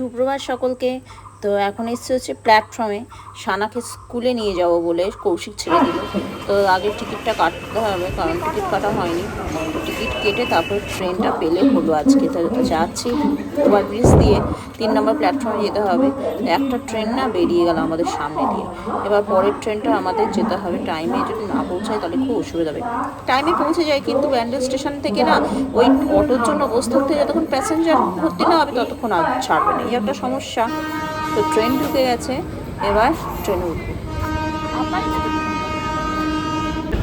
সুপ্রভাত সকলকে। তো এখন এসছে হচ্ছে প্ল্যাটফর্মে সানাকে স্কুলে নিয়ে যাব বলে কৌশিক ছেড়ে দিল। তো আগে টিকিটটা কাটতে হবে, কারণ টিকিট কাটা হয়নি। টিকিট কেটে তারপর ট্রেনটা পেলে হলো আজকে। তাহলে তো যাচ্ছি। ওভারব্রিজ দিয়ে তিন নম্বর প্ল্যাটফর্মে যেতে হবে। একটা ট্রেন না বেরিয়ে গেল আমাদের সামনে দিয়ে। এবার পরের ট্রেনটা আমাদের যেতে হবে। টাইমে যদি না পৌঁছায় তাহলে খুব অসুবিধা হবে। টাইমে পৌঁছে যায় কিন্তু ব্যান্ডেল স্টেশন থেকে না ওই অটোর জন্য বসে থাকতে যতক্ষণ প্যাসেঞ্জার ভর্তি না হবে ততক্ষণ আর ছাড়বে না। এই একটা সমস্যা। তো ট্রেন ঢুকে গেছে এবার ট্রেনে উঠবো।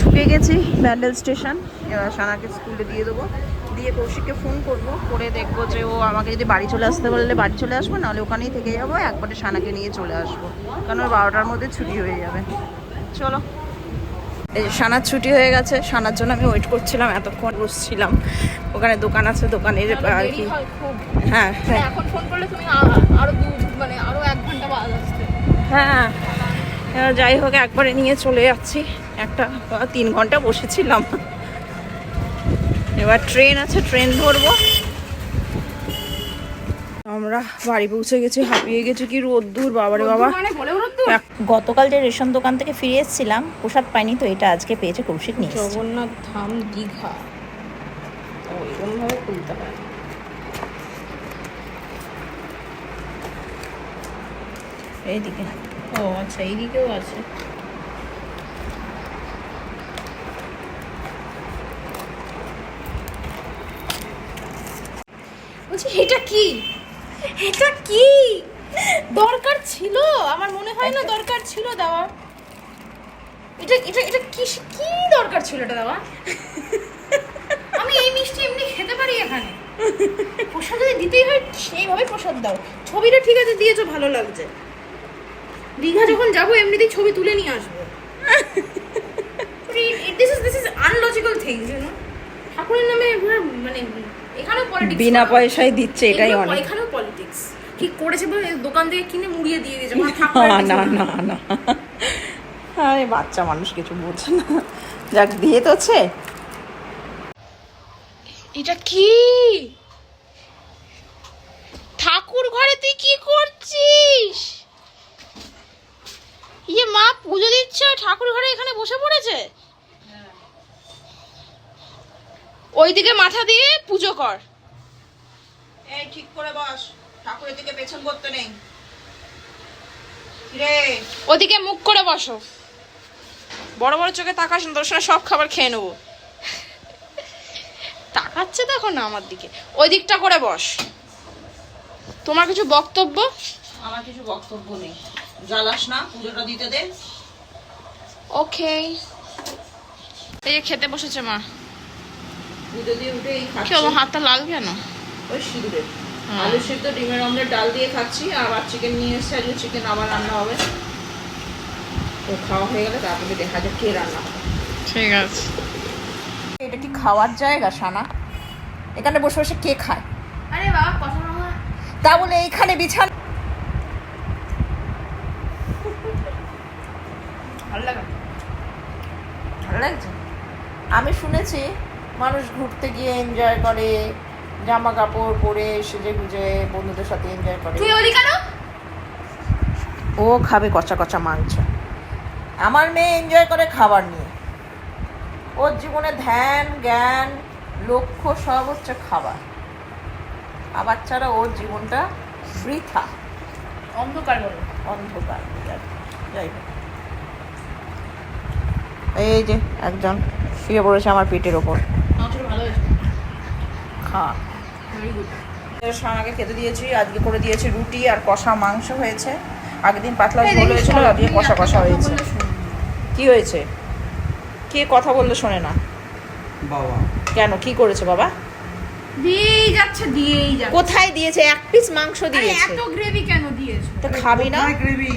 ঢুকে গেছি ব্যান্ডেল স্টেশন এবার সানাকে স্কুলে দিয়ে দেবো। দিয়ে কৌশিককে ফোন করব করে দেখব যে ও আমাকে যদি বাড়ি চলে আসতে বললে বাড়ি চলে আসব নাহলে ওখানেই থেকে যাব একবারে সানাকে নিয়ে চলে আসব। কারণ ওর বারোটার মধ্যে ছুটি হয়ে যাবে। চলো। এই যে সানার ছুটি হয়ে গেছে সানার জন্য আমি ওয়েট করছিলাম এতক্ষণ বসছিলাম। ওখানে দোকান আছে দোকানের আর কি। হ্যাঁ হ্যাঁ এখন ফোন করলে তুমি আরও মানে আরও এক ঘণ্টা বাদ আসতে হ্যাঁ যাই হোক একবারে নিয়ে চলে যাচ্ছি। একটা বা তিন ঘণ্টা বসেছিলাম। এবার ট্রেন আছে ট্রেন ধরবো। আমরা বাড়ি পৌঁছে গেছি হাঁপিয়ে গেছি কি রোদ্দুর বাবারে বাবা। মানে গতকাল যে রেশন দোকান থেকে ফিরে এসেছিলাম প্রসাদ পাইনি তো এটা আজকে পেয়েছে কৌশিক নিয়ে। জগন্নাথ ধাম দীঘা। ও এরকম ভাবে খুলতে হয়। এইদিকে। ও আচ্ছা এইদিকেও আছে। বলছি এটা কি? এটা কি? দরকার ছিল? আমার মনে হয় না দরকার ছিল দেওয়া। এটা এটা এটা কি কি দরকার ছিল এটা দেওয়া? আমি এই মিষ্টি এমনি খেতে পারি এখানে। প্রসাদ যদি দিতেই হয় সেইভাবে প্রসাদ দাও। ছবিটা ঠিক আছে দিয়েছ ভালো লাগছে। দীঘা যখন যাব এমনিতেই ছবি তুলে নিয়ে আসব। This is this is unlogical things you know ঠাকুরের নামে মানে এখানেও পলিটিক্স বিনা পয়সায় দিচ্ছে এটাই অনেক। এখানেও পলিটিক্স কি করেছে বলে দোকান থেকে কিনে মুড়িয়ে দিয়ে দিয়েছে? না না না। না আরে বাচ্চা মানুষ কিছু বোঝে না। যাক দিয়ে তোছে এটা কি? ঠাকুর ঘরে তুই কি করছিস? ইয়ে মা পুজো দিচ্ছে ঠাকুর ঘরে এখানে বসে পড়েছে? ওইদিকে মাথা দিয়ে পুজো কর। এই ঠিক করে বস ঠাকুরের দিকে পেছন করতে নেই। রে ওদিকে মুখ করে বসো। বড় বড় চোখে তাকাস না তোর সঙ্গে সব খাবার খেয়ে নেব। তাকাচ্ছে দেখো না আমার দিকে। ওই দিকটা করে বস। তোমার কিছু বক্তব্য? আমার কিছু বক্তব্য নেই। জ্বালাস না পুজোটা দিতে দে। ওকে। এই যে খেতে বসেছে মা। পুজো দিয়ে উঠে এই খাচ্ছি। আমার হাতটা লাল কেন? ওই সিঁদুরে আলু সিদ্ধ ডিমের অমলেট ডাল দিয়ে খাচ্ছি আবার চিকেন নিয়ে এসছে। আজকে চিকেন আবার রান্না হবে। তো খাওয়া হয়ে গেলে তারপরে দেখা যাক কে রান্না হবে। ঠিক আছে। এটা কি খাওয়ার জায়গা সানা এখানে বসে বসে কে খায়? আরে বাবা কথা তা বলে এইখানে বিছান ভালো লাগে ভালো লাগছে? আমি শুনেছি মানুষ ঘুরতে গিয়ে এনজয় করে জামা কাপড় পরে সেজে গুজে বন্ধুদের সাথে এনজয় করে। তুই ওলি কেন? ও খাবে কচা কচা মাংস। আমার মেয়ে এনজয় করে খাবার নিয়ে। ওর জীবনে ধ্যান জ্ঞান লক্ষ্য সব হচ্ছে খাবার। খাবার ছাড়া ওর জীবনটা বৃথা। অন্ধকার অন্ধকার। যাই হোক। এই যে একজন শুয়ে পড়েছে আমার পেটের ওপর। খা। ভেরি খেতে দিয়েছি আজকে করে দিয়েছি রুটি আর কষা মাংস হয়েছে। আগের দিন পাতলা ঝোল হয়েছিল আজকে কষা কষা হয়েছে। কি হয়েছে? কে কথা বললে শোনে না? বাবা। কেন? কি করেছে বাবা? দিয়েই যাচ্ছে দিয়েই যাচ্ছে। কোথায় দিয়েছে? এক পিস মাংস দিয়েছে। এত গ্রেভি কেন দিয়েছ? তো খাবি না? গ্রেভি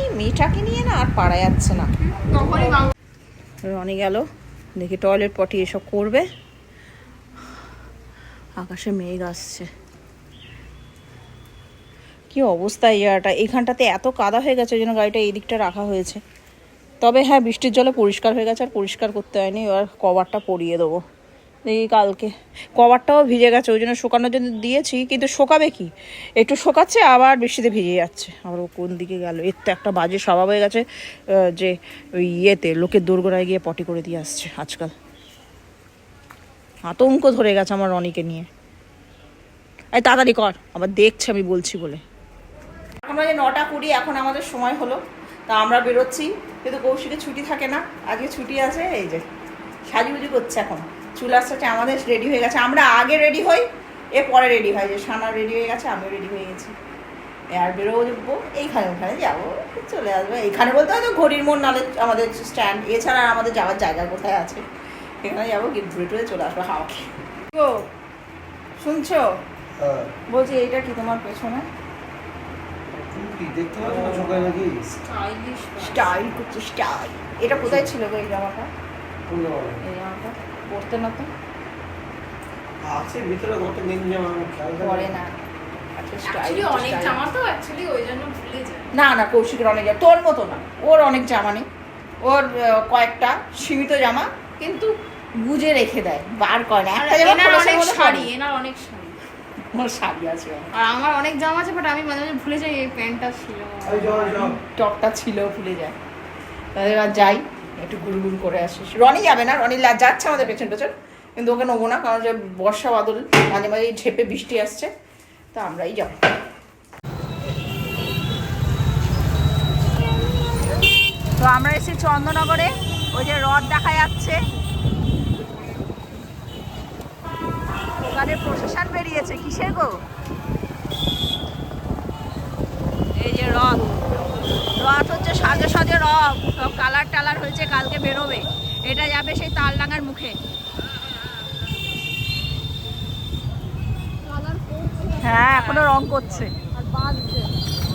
এই মেয়েটাকে নিয়ে না আর পারা যাচ্ছে না। তখনই মাংস রনি গেল, দেখি টয়লেট পটি এসব করবে। আকাশে মেঘ আসছে। কি অবস্থা ইয়াটা এখানটাতে এত কাদা হয়ে গেছে ওই জন্য গাড়িটা এই দিকটা রাখা হয়েছে। তবে হ্যাঁ বৃষ্টির জলে পরিষ্কার হয়ে গেছে, আর পরিষ্কার করতে হয়নি, এবার কভারটা পরিয়ে দেবো। দেখি কালকে। কভারটাও ভিজে গেছে, ওই জন্য শুকানোর জন্য দিয়েছি, কিন্তু শোকাবে কি? একটু শোকাচ্ছে, আবার বৃষ্টিতে ভিজে যাচ্ছে। আবার ও কোন দিকে গেল? এর তো একটা বাজে স্বভাব হয়ে গেছে যে ওই ইয়েতে, লোকের দোরগোড়ায় গিয়ে পটি করে দিয়ে আসছে আজকাল। আতঙ্ক ধরে গেছে আমার রনিকে নিয়ে। এই তাড়াতাড়ি কর, আবার দেখছে আমি বলছি বলে। এখন বাজে নটা কুড়ি, এখন আমাদের সময় হলো। তা আমরা বেরোচ্ছি, কিন্তু কৌশিকের ছুটি থাকে না, আজকে ছুটি আছে, এই যে, সাজুগুজু করছে এখন। চুল আসছে আমাদের রেডি হয়ে গেছে। আমরা আগে রেডি হই এ পরে রেডি হয়। যে সানা রেডি হয়ে গেছে আমিও রেডি হয়ে গেছি। আর বেরোবো যাব এইখানে ওখানে যাব চলে আসব। এইখানে বলতে হয়তো ঘড়ির মোড় নালে আমাদের স্ট্যান্ড এছাড়া আমাদের যাওয়ার জায়গা কোথায় আছে? এখানে যাব গিয়ে ঘুরে টুরে চলে আসব হাওয়া খেয়ে গো, শুনছো? হ্যাঁ। বলছি এইটা কি তোমার পেছনে? স্টাইল করছে স্টাইল এটা কোথায় ছিল গো এই জামাটা? এই জামাটা? পরতে না তো আছে ভিতরে কত দিন জামা আমি খেয়াল করি। পরে না। স্টাইল Actually অনেক জামা তো অ্যাকচুয়ালি ওই জন্য ভুলে যায় না না কৌশিকের অনেক জামা তোর মতো না। ওর অনেক জামা নেই। ওর কয়েকটা সীমিত জামা কিন্তু গুজে রেখে দেয় বার করে না। একটা জামা অনেক শাড়ি এনার অনেক শাড়ি। ওর শাড়ি আছে আর আমার অনেক জামা আছে বাট আমি মাঝে মাঝে ভুলে যাই এই প্যান্টটা ছিল। টপটা ছিল ভুলে যায়। তাহলে এবার যাই। একটু গুড় করে আসিস। রনি যাবে না, রনি যাচ্ছে আমাদের পেছন পেছন, কিন্তু ওকে নেব না, কারণ যে বর্ষা বাদল, মাঝে মাঝে ঝেপে বৃষ্টি আসছে, তা আমরাই যাব। তো আমরা এসেছি চন্দননগরে, ওই যে হ্রদ দেখা যাচ্ছে। ওখানে প্রশাসন বেরিয়েছে, কিসের গো এই যে হ্রদ রথ সাজে সাজে সব কালার টালার হয়েছে, কালকে বেরোবে। এটা যাবে সেই তালডাঙ্গার মুখে। হ্যাঁ এখনও রং করছে।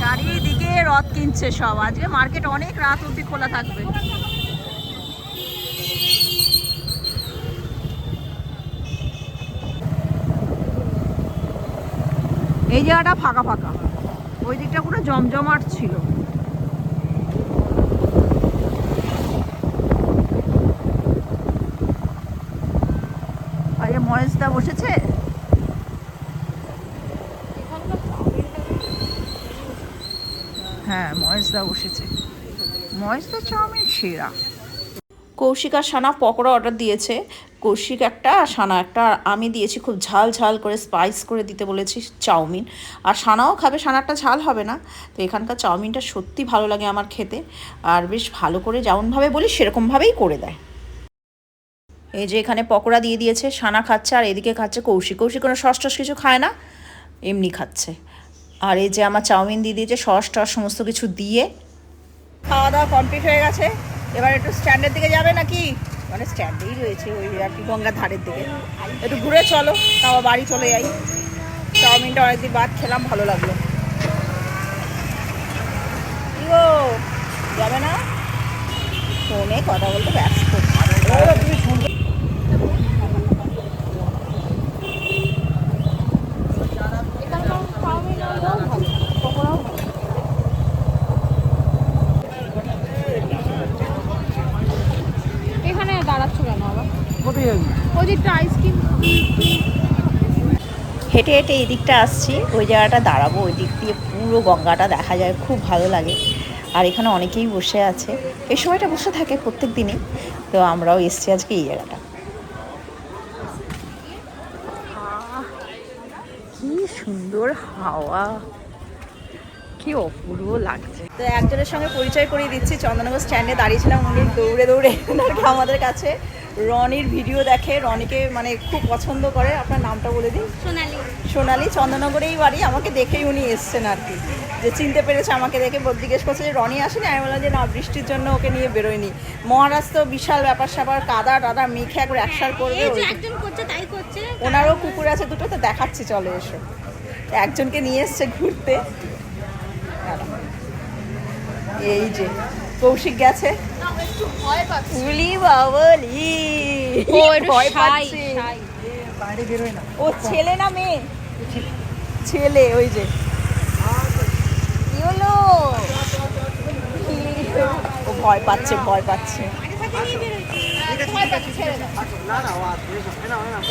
চারিদিকে রথ কিনছে সব। আজকে মার্কেট অনেক রাত অবধি খোলা থাকবে। এই জায়গাটা ফাঁকা ফাঁকা। ওই দিকটা পুরো জমজমাট ছিল। আরে বসেছে? হ্যাঁ মহেশদা বসেছে। মহেশদা চাউমিন সেরা। কৌশিক আর সানা পকোড়া অর্ডার দিয়েছে। কৌশিক একটা, আর সানা একটা আমি দিয়েছি খুব ঝাল ঝাল করে স্পাইস করে দিতে বলেছি চাউমিন। আর সানাও খাবে, সানারটা ঝাল হবে না। তো এখানকার চাউমিনটা সত্যি ভালো লাগে আমার খেতে। আর বেশ ভালো করে যেমনভাবে বলি, সেরকমভাবেই করে দেয়। এই যে এখানে পকোড়া দিয়ে দিয়েছে, সানা খাচ্ছে, আর এদিকে খাচ্ছে কৌশিক। কৌশিক কোনো সস টস কিছু খায় না, এমনি খাচ্ছে। আর এই যে আমার চাউমিন দিয়ে দিয়েছে, সস টস সমস্ত কিছু দিয়ে। খাওয়া দাওয়া কমপ্লিট হয়ে গেছে। এবার একটু স্ট্যান্ডের দিকে যাবে নাকি? মানে স্ট্যান্ডেই রয়েছে ওই আর কি গঙ্গার ধারের দিকে। একটু ঘুরে চলো, তাও বাড়ি চলে যাই। চাউমিনটা অনেকদিন বাদ খেলাম, ভালো লাগল। যাবে না? ফোনে কথা বলতে ব্যস্ত। হেঁটে হেঁটে এই দিকটা আসছি ওই জায়গাটা দাঁড়াবো ওই দিক দিয়ে পুরো গঙ্গাটা দেখা যায় খুব ভালো লাগে। আর এখানে অনেকেই বসে আছে। এই সময়টা বসে থাকে প্রত্যেক দিনই তো আমরাও এসছি আজকে এই জায়গাটা কি সুন্দর হাওয়া। কি অপূর্ব লাগছে। তো একজনের সঙ্গে পরিচয় করিয়ে দিচ্ছি। চন্দননগর স্ট্যান্ডে দাঁড়িয়েছিলাম উনি দৌড়ে দৌড়ে। আমাদের কাছে। রনির ভিডিও দেখে রনিকে মানে খুব পছন্দ করে। আপনার নামটা বলে দিন। সোনালি। সোনালি চন্দননগরেই বাড়ি। আমাকে দেখেই উনি এসছেন আর কি। যে চিনতে পেরেছে আমাকে দেখে বোধ জিজ্ঞেস করছে যে রনি আসেনি? আমি বললাম যে না বৃষ্টির জন্য ওকে নিয়ে বেরোয়নি। মহারাষ্ট্র বিশাল ব্যাপার স্যাপার কাদা টাদা মেখে একবার একসার করবে ওই- একজন করছে তাই করছে। ওনারও কুকুর আছে দুটো তো দেখাচ্ছি চলে এসো। একজনকে নিয়ে এসছে ঘুরতে। এই যে কৌশিক গেছে। একটু ভয় পাচ্ছে। উলি বাবলি ও ছেলে না মেয়ে? ছেলে ওই যে। কি হলো? ও ভয় পাচ্ছে ভয় পাচ্ছে।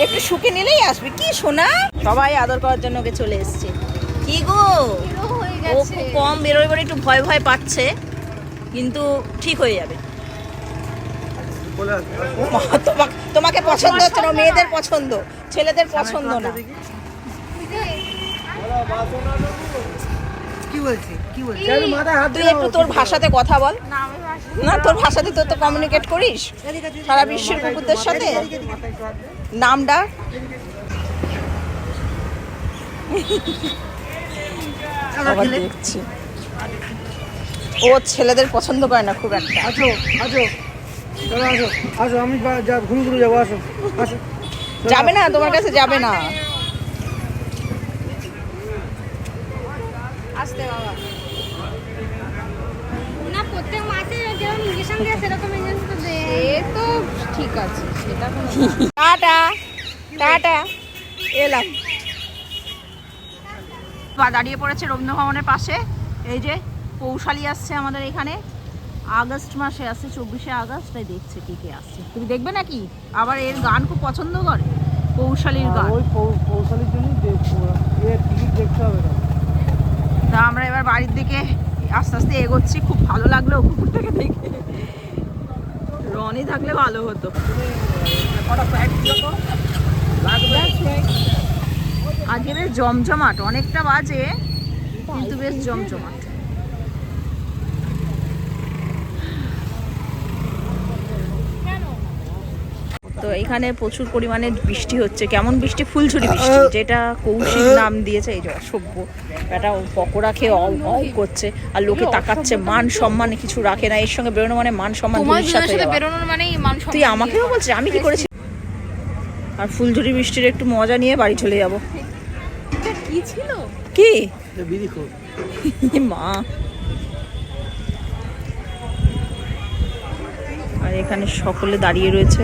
একটু শুকে নিলেই আসবে। কি সোনা? সবাই আদর করার জন্য ওকে চলে এসছে। কি গো? ও খুব কম বেরোয় বলে একটু ভয় ভয় পাচ্ছে, কিন্তু ঠিক হয়ে যাবে। তোমাকে পছন্দ হচ্ছে না মেয়েদের পছন্দ, ছেলেদের পছন্দ না। কি বলছি? কি বলছি? কেন মাথায় হাত তুই একটু তোর ভাষাতে কথা বল। না আমি না তোর ভাষাতে তো তো কমিউনিকেট করিস? সারা বিশ্বের কুকুরদের সাথে। নামটা আবার দেখছি। ও ছেলেদের পছন্দ করে না খুব একটা। আসো আসো। আসো। আসো আমি ঘুম ঘুরে যাব আসো। আসো। যাবে না তোমার কাছে যাবে না। আসতে বাবা। না প্রত্যেক মাসে যেরকম ইঞ্জেকশন দেয় সেরকম ইঞ্জেকশন তো দেয়। এ তো ঠিক আছে সেটা কোনো টাটা টাটা। এলাম। বা দাঁড়িয়ে পড়েছে রবীন্দ্রভবনের পাশে। এই যে কৌশালী আসছে আমাদের এখানে। আগস্ট মাসে আসছে চব্বিশে আগস্ট তাই দেখছে কে কে আসছে। তুমি দেখবে নাকি? আবার এর গান খুব পছন্দ করে কৌশালীর গান। ওই পৌ- কৌশলের জন্যই দেখব এ টিকিট দেখতে হবে তা আমরা এবার বাড়ির দিকে আস্তে আস্তে এগোচ্ছি। খুব ভালো লাগল কুকুরটাকে দেখে। রনি থাকলে ভালো হতো। আজকে বেশ জমজমাট, অনেকটা বাজে, কিন্তু বেশ জমজমাট। তো এখানে প্রচুর পরিমাণে বৃষ্টি হচ্ছে। কেমন বৃষ্টি? ফুলঝুরি বৃষ্টি যেটা কৌশিক নাম দিয়েছে এই যে অসভ্য। এটা পকোড়া খেয়ে অল অল করছে আর লোকে তাকাচ্ছে মান সম্মান কিছু রাখে না এর সঙ্গে বেরোনো মানে মান সম্মান তুই আমাকেও বলছিস আমি কি করেছি? আর ফুলঝুরি বৃষ্টির একটু মজা নিয়ে বাড়ি চলে যাব। কি ছিল? কি? বিড়ি খোর এ মা। আর এখানে সকলে দাঁড়িয়ে রয়েছে।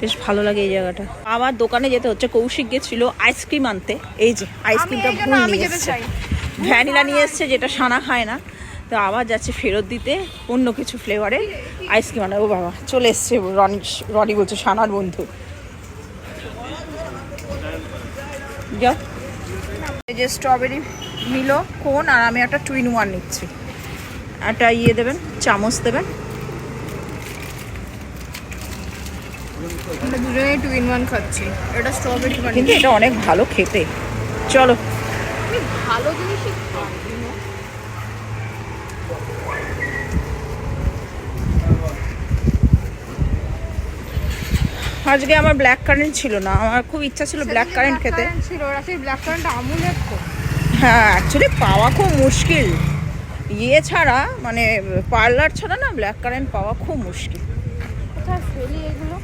বেশ ভালো লাগে এই জায়গাটা। আবার দোকানে যেতে হচ্ছে কৌশিক গেছিল আইসক্রিম আনতে। এই যে আইসক্রিমটা ভুল নিয়ে এসছে। ভ্যানিলা নিয়ে এসছে যেটা সানা খায় না। তো আবার যাচ্ছে ফেরত দিতে অন্য কিছু ফ্লেভারে আইসক্রিম আনা ও বাবা চলে এসছে রনি রনি বলছে সানার বন্ধু। যে স্ট্রবেরি মিলো কোন আর আমি একটা টুইন ওয়ান নিচ্ছি। একটা ইয়ে দেবেন চামচ দেবেন। আমরা দুজনেই টু ইন ওয়ান খাচ্ছি। এটা স্ট্রবেরি কিন্তু এটা অনেক ভালো খেতে। চলো। ভালো জিনিসই? আজকে আমার ব্ল্যাক কারেন্ট ছিল না। আমার খুব ইচ্ছা ছিল ব্ল্যাক কারেন্ট খেতে। ছিল ওরা সেই ব্ল্যাক কারেন্ট আমুলের হ্যাঁ অ্যাকচুয়ালি পাওয়া খুব মুশকিল। ইয়ে ছাড়া মানে পার্লার ছাড়া না ব্ল্যাক কারেন্ট পাওয়া খুব মুশকিল। কোথায় ফেলি এগুলো?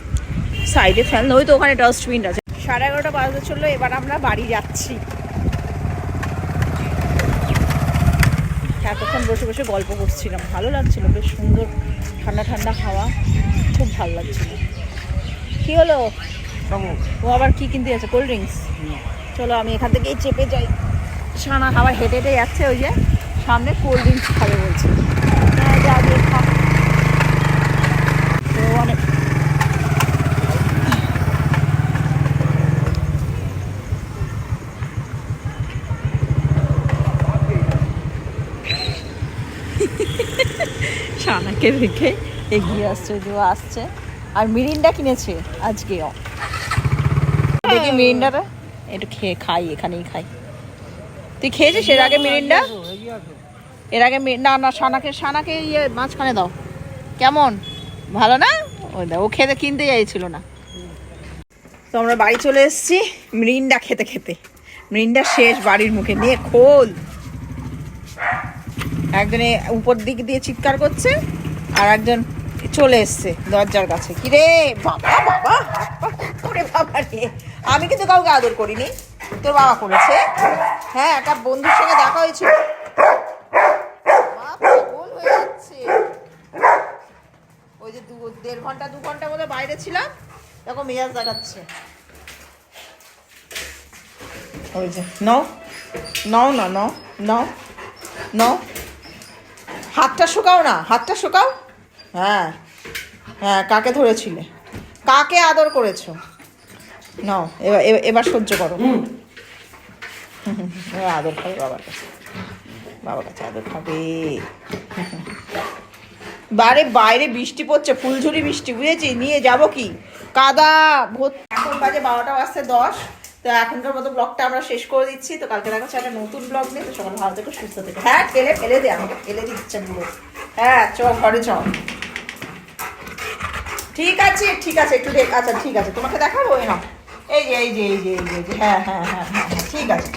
সাইডে ফেললে ওই তো ওখানে ডাস্টবিন আছে। সাড়ে এগারোটা বাজতে চলল এবার আমরা বাড়ি যাচ্ছি। এতক্ষণ বসে বসে গল্প করছিলাম। ভালো লাগছিল বেশ সুন্দর ঠান্ডা ঠান্ডা হাওয়া খুব ভালো লাগছিল। কি হলো? ও আবার কি কিনতে যাচ্ছে? Cold drinks? চলো আমি এখান থেকেই চেপে যাই। সানা আবার হেঁটে হেঁটে যাচ্ছে ওই যে সামনে কোল্ড ড্রিঙ্কস খাবে বলছে। হ্যাঁ যা গিয়ে খা। তো অনেক সানাকে রেখে এগিয়ে আসছে যে আসছে। আর মিরিন্ডা কিনেছে আজকে ও। দেখি মিরিন্ডাটা একটু খেয়ে খাই, এখানেই খাই। তুই খেয়েছিস এর আগে মিরিন্ডা? এর আগে না না, সানাকে সানাকে ইয়ে মাঝখানে দাও। কেমন? ভালো না? ও খেতে কিনতে চাইছিল না। তো আমরা বাড়ি চলে এসেছি মিরিন্ডা খেতে খেতে। মিরিন্ডা শেষ বাড়ির মুখে নিয়ে খোল। একজনে উপর দিক দিয়ে চিৎকার করছে। আর একজন চলে এসছে দরজার কাছে। কি রে বাবা বাবা করে বাবা রে। আমি কিন্তু কাউকে আদর করিনি, তোর বাবা করেছে। হ্যাঁ একটা বন্ধুর সঙ্গে দেখা হয়েছিল। হয়ে ওই যে দু, দেড় ঘণ্টা, দু ঘণ্টা বলে বাইরে ছিলাম তখন মেজাজ দেখাচ্ছে। ওই যে, নাও নাও না, নাও নাও নাও। হাতটা শুকাও না, হাতটা শুকাও। হ্যাঁ হ্যাঁ কাকে ধরেছিলে? কাকে আদর করেছ? নাও এবার এবার- সহ্য করো। এবার আদর খাবে বাবার কাছে। বাবার কাছে আদর খাবে। বারে বাইরে বৃষ্টি পড়ছে ফুলঝুরি বৃষ্টি বুঝেছি নিয়ে যাব কি? কাদা এখন বাজে বারোটা বাজতে দশ। তো এখনকার মতো ব্লগটা আমরা শেষ করে দিচ্ছি। তো কালকে দেখা একটা নতুন ব্লগ নিয়ে। তো সকাল ভালো থেকে সুস্থ থেকে। হ্যাঁ ফেলে ফেলে দে আমাকে ফেলে দিচ্ছে পুরো। হ্যাঁ চ ঘরে চ ঠিক আছে ঠিক আছে একটু দেখ আচ্ছা ঠিক আছে তোমাকে দেখাবো এই না এই যে এই যে এই যে এই যে হ্যাঁ হ্যাঁ হ্যাঁ হ্যাঁ, ঠিক আছে।